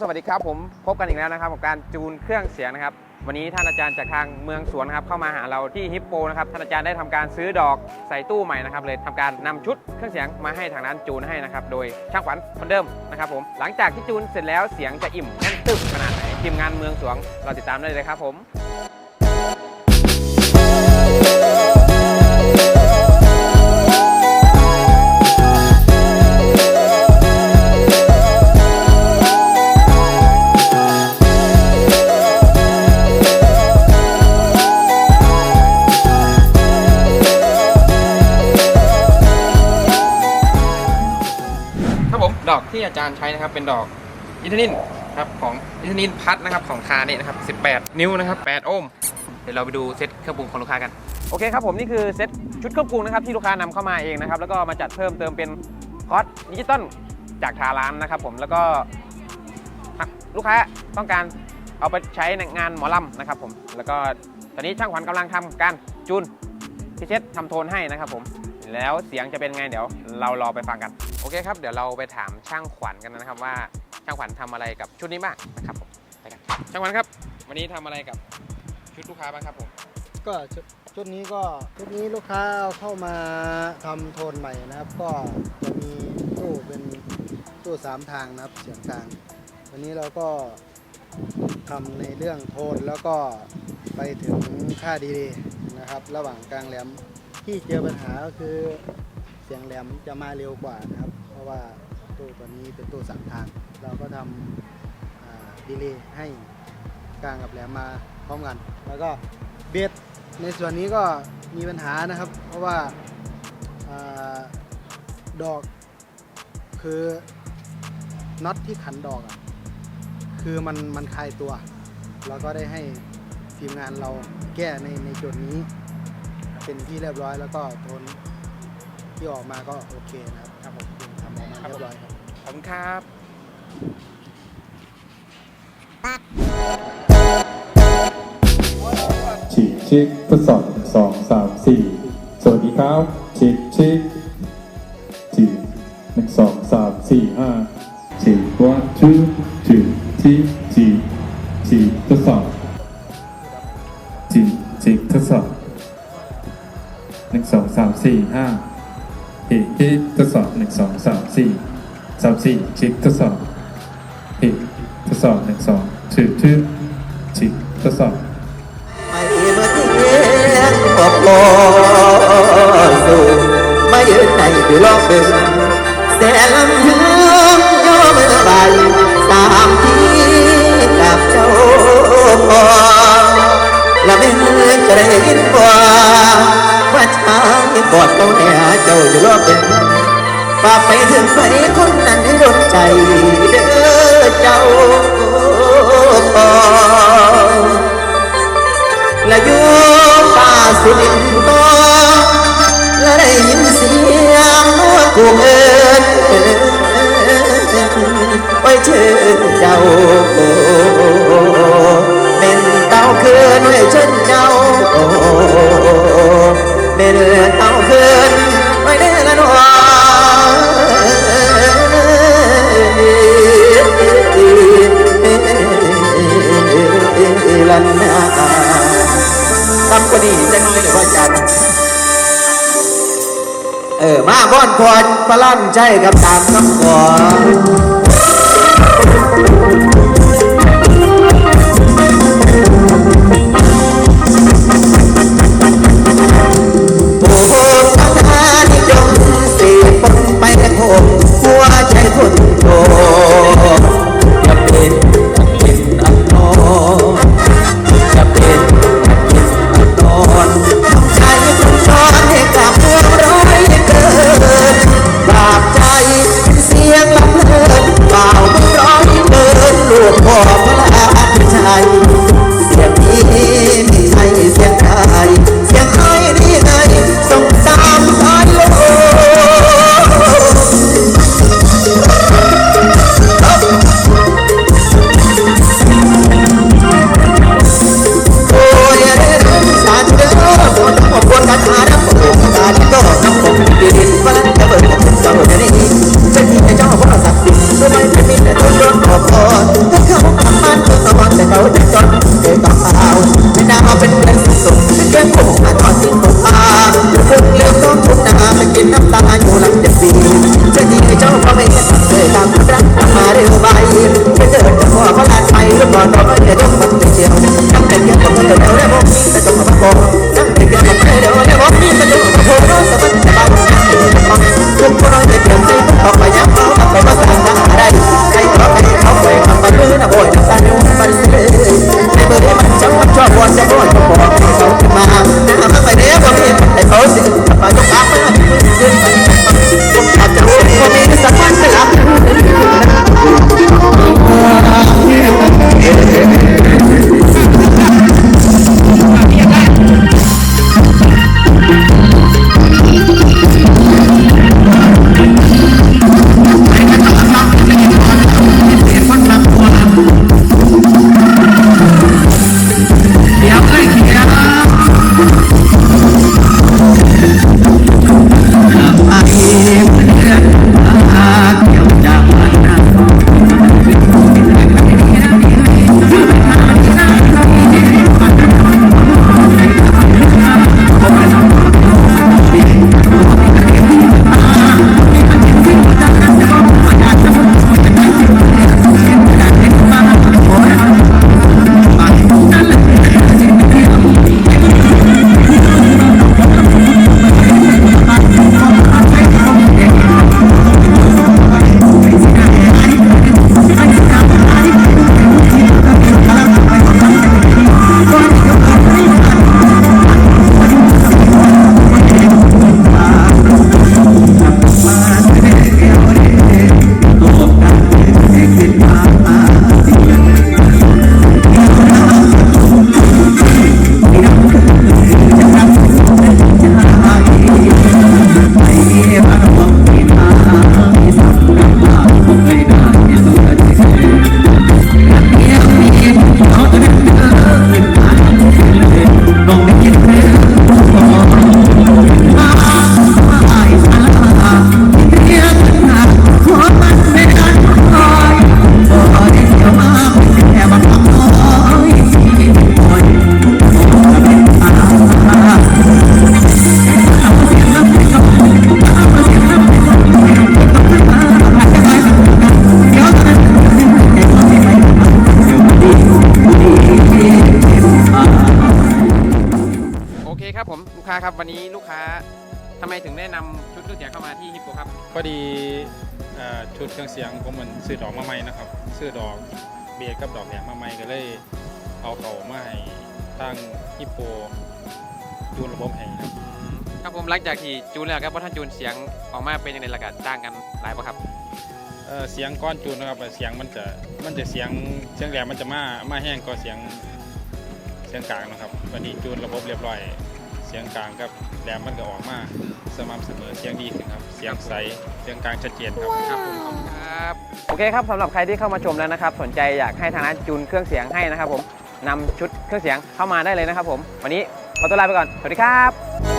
สวัสดีครับผมพบกันอีกแล้วนะครับกับการจูนเครื่องเสียงนะครับ วันนี้ท่านอาจารย์จากทางเมืองสวนนะครับเข้ามาหาเราที่ฮิปโปนะครับท่านอาจารย์ได้ทำการซื้อดอกใส่ตู้ใหม่นะครับเลยทำการนำชุดเครื่องเสียงมาให้ทางนั้นจูนให้นะครับโดยช่างขวัญคนเดิมนะครับผมหลังจากที่จูนเสร็จแล้วเสียงจะอิ่มแน่นตึกขนาดไหนทีมงานเมืองสวนเราติดตามได้เลยครับผม ดอกที่อาจารย์ใช้นะครับ เป็นดอกอินทนินครับของอินทนินพัดนะครับของคาเนี่ยนะครับ 18 นิ้วนะครับ 8 โอห์มเดี๋ยวเราไปดูเซตเครื่องปรุงของลูกค้ากันโอเคครับผมนี่คือเซตชุดเครื่องปรุงนะครับที่ลูกค้านำเข้ามาเองนะครับแล้วก็มาจัดเพิ่มเติมเป็นคอร์สดิจิตอลจากทาร้านนะครับผมแล้วก็ลูกค้าต้องการเอาไปใช้ในงานหมอลำนะครับผมแล้วก็ตอนนี้ช่างขวัญกำลังทำการจูนพิเศษทำโทนให้นะครับผมแล้วเสียงจะเป็นไงเดี๋ยวเรารอไปฟังกัน โอเคครับ เดี๋ยวเราไปถามช่างขวัญกันนะครับว่าช่างขวัญทำอะไรกับชุดนี้บ้างนะครับผมไปกันช่างขวัญครับ วันนี้ทำอะไรกับชุดลูกค้าบ้างครับผมก็ชุดชุดนี้ก็ชุดนี้ลูกค้าเอาเข้ามาทำโทนใหม่นะครับ ก็จะมีตู้เป็นตู้สามทางนะครับเสียงกลางวันนี้เราก็ทำในเรื่องโทนแล้วก็ไปถึงค่าดีนะครับ ระหว่างกลางแหลมที่เจอปัญหาก็คือ เสียงแหลมจะมาเร็วกว่านะครับ เพราะว่าตู้ตัวนี้เป็นตู้สามทาง เราก็ทำดีเลย์ให้กลางกับแหลมมาพร้อมกัน แล้วก็เบสในส่วนนี้ก็มีปัญหานะครับ เพราะว่าอาดอกคือน็อตที่ขันดอกอะคือมันมันคลายตัว เราก็ได้ให้ทีมงานเราแก้ในในจุดนี้ เป็นที่เรียบร้อยแล้วก็โทน ที่ออกมาก็โอเคนะครับครับผมทำออกมาเรียบร้อยครับ ขอบคุณครับฉีกชิกทดสอบสองสามสี่สวัสดีครับฉีกชิกฉีกหนึ่งสองสามสี่ห้าฉีก one two two ฉี สองสามสี่สามสี่ฉีกทดสอบฉีกทดสอบหนึ่งสอง two two ฉีกทดสอบไม่มาเที่ยงบอกรอสู่มายืนในคือรอบดึงแสนลำถึงย่อมือใบสามทีกับเจ้าพอและไม่จะได้ยินว่าว่าชายปอดเก้าแหน่เจ้าอยู่รอบเดึง ฝาไปถึงไปคนนั้นให้โดนใจเด้อเจ้าพอและอยู่ป่าสุดินทร์ มาบ้อนพรพระลั่นใจกับตามคำขอ วันนี้ลูกค้าทำไมถึงได้นำชุดเครื่องเสียงเข้ามาที่ฮิปโปครับ พอดีเอ่อชุดเครื่องเสียงผมมันซื้อดอกมาใหม่นะครับซื้อดอกเบียร์กับดอกแหลมมาใหม่ก็เลยเอาเขามาให้ตั้งฮิปโปจูนระบบให้ครับครับผมหลังจากที่จูนแล้วครับว่าท่านจูนเสียงออกมาเป็นยังไงล่ะกันจ้างกันหลายปะครับ เอ่อเสียงก้อนจูนนะครับเสียงมันจะมันจะเสียงเสียงแหลมมันจะมามาแห้งกว่าเสียงเสียงกลางนะครับวันนี้จูนระบบเรียบร้อยเสียงกลางกับแหลมมันก็ออกมาสม่ำเสมอเสียงดีขึ้นครับเสียงใสเสียงกลางชัดเจนครับครับผมขอบคุณครับโอเคครับสำหรับใครที่เข้ามาชมแล้วนะครับ สนใจอยากให้ทางร้านจูนเครื่องเสียงให้นะครับผมนำชุดเครื่องเสียงเข้ามาได้เลยนะครับผม วันนี้ขอตัวลาไปก่อน สวัสดีครับ